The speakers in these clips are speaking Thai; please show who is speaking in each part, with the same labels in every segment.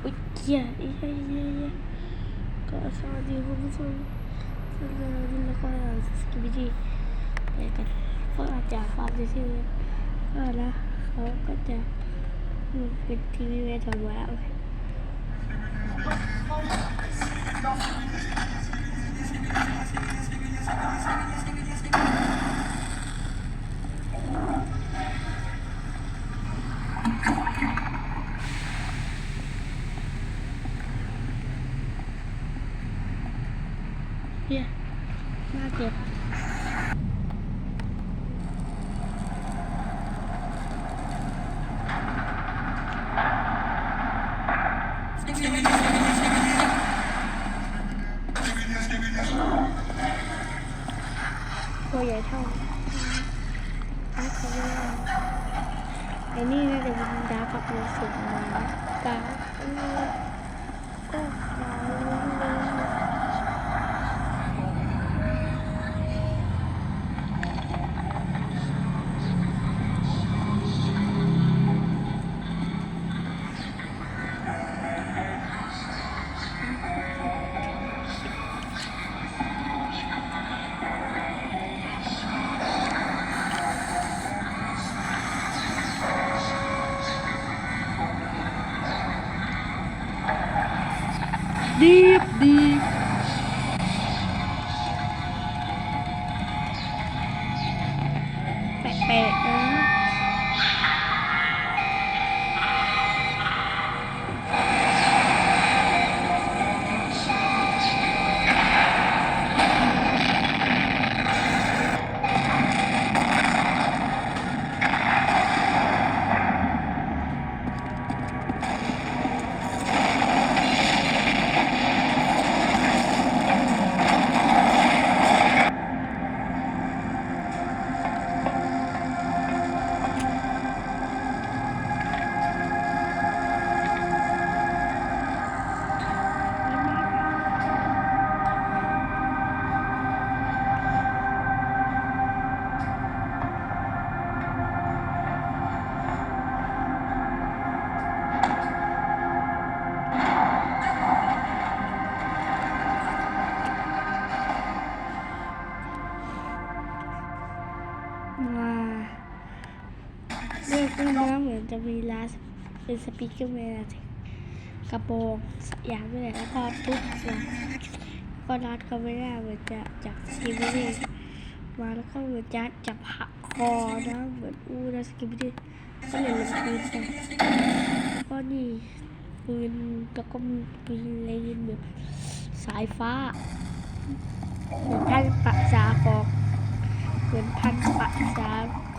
Speaker 1: อุ๊ยเหี้ยเหี้ยเหี้ยเหี้ยก็สวัสดีคุณผู้ชมสวัสดีแล้วก็สกิบิดี้ไปกันก็อาจจะฟังชื่อๆก็นะเขาก็จะเป็นทีวีเวทอนแล้ว เฮียน่าเจ็บตัวใหญ่เท่าไม่เขาเรียกไอ้นี่น่าจะเป็นดาวกับมือสุดมาดาวเออก็ดา วเมือนจะมีลาสเป็นสปีกเกอร์แมนกระโปรงอย่างนี้แหละแล้วก็ตุ๊กนะก็รัดเขาไม่ได้เหมือนจะจากสกิมมี่มาแล้วก็เหมือนจะจับหักคอนะเหมือนอู้นะสกิมมี่ก็เลยลงปืนไปก็นี่ปืนแล้วก็มีปืนเลนแบบสายฟ้าเหมือนท่านปะจาของเหมือนพันปะจา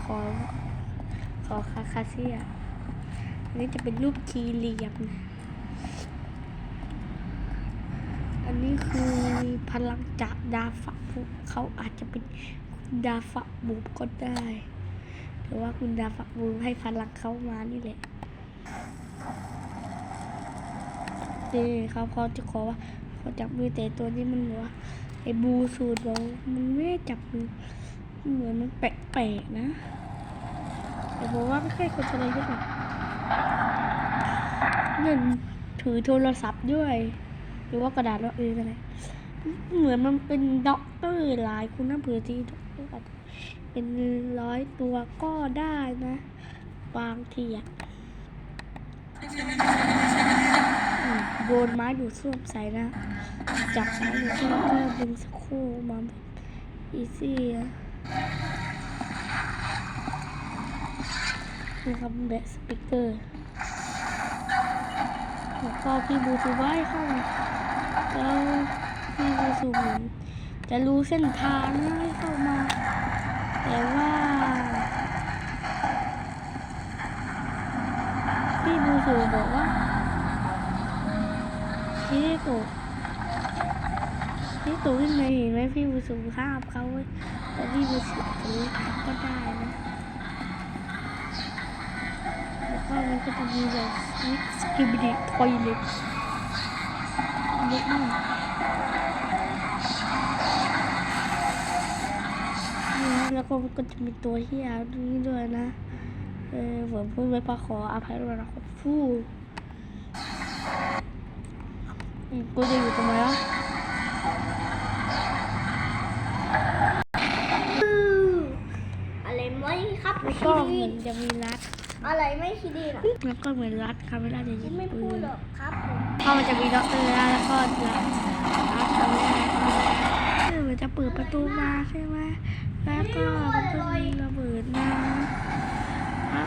Speaker 1: ของ ขอคาคาเซียอันนี้จะเป็นรูปคีเหลี่ยมนะอันนี้คือพลังจากดาฟะบุกเขาอาจจะเป็นคุณดาฟะบุกก็ได้หรือว่าคุณดาฟะบุให้พลังเขามานี่แหละนี่เขาเขาจะขอว่าขาจับมือแต่ตัวนี้มันบอกว่าไอ้บูสูตรบอกมันไม่จับมือเหมือนมันแปลกๆนะ แต่บอกว่าไม่ใช่คนอะไรที่แบบเงินถือโทรศัพท์ด้วย หรือว่ากระดาษว่าเอออะไร เหมือนมันเป็นด็อกเตอร์หลายคุณนะเผื่อที่ด็อกเตอร์อาจจะเป็นร้อยตัวก็ได้นะบางทีอะโยนไม้ดูดซ่วมใส่นะ จับไม้ดูดซ่วมก็ดึงสักคู่มาอีซี่อะ นี่ครับแบะสปิเกอร์แล้วก็พี่บูซูไว้เข้ามาแล้วพี่บูซูเหมือนจะรู้เส้นทางนะให้เข้ามา แต่ว่า พี่บูซูบอกว่าพี่ตูพี่ตูขึ้นมาเห็นไหมพี่บูซูห้ามเขาแต่พี่บูซูรู้ก็ได้นะ แล้วก็มันก็จะมีแบบสกิบดิทอยเล็ตเยอะมากนี่นะแล้วก็มันก็จะมีตัวเฮียนี้ด้วยนะ เออเหมือนพูดไว้ปะขออภัยด้วยนะครับฟู่อืมกูจะอยู่ทำไมวะ
Speaker 2: อะไรไม่ครับ
Speaker 1: แล้ว
Speaker 2: คิ
Speaker 1: ก็
Speaker 2: ด
Speaker 1: เห
Speaker 2: ดี
Speaker 1: มือนจะมีรัด
Speaker 2: อะไรไม่คิดดีนะ
Speaker 1: แล้วก็เหมือนรัดคาเมล่าจะยิง
Speaker 2: ไม่
Speaker 1: ปื
Speaker 2: พูด
Speaker 1: น
Speaker 2: หรอกครับผม
Speaker 1: ก็มันจะมีด็อกเตอร์แล้วแล้วก็รัดรัดคาเมล่าคือมันจะเปิดประตูมาใช่ไหมแล้วก็มันก็มีระเบิดมาครับ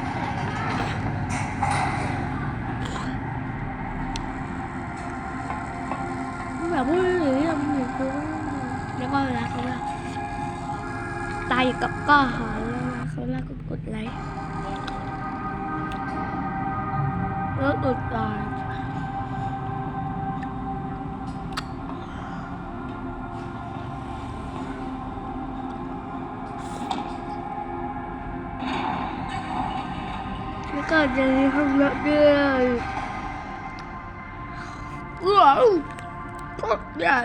Speaker 1: แบบพูดหรือยังอยู่กูแล้วก็เวลาเขาว่าตายอยู่กับก้อหอแล้วนะเขาลากกดกดไลค์ แล้วตุดตายก็จะมีห้องรับด้วยว้าวโคตรใหญ่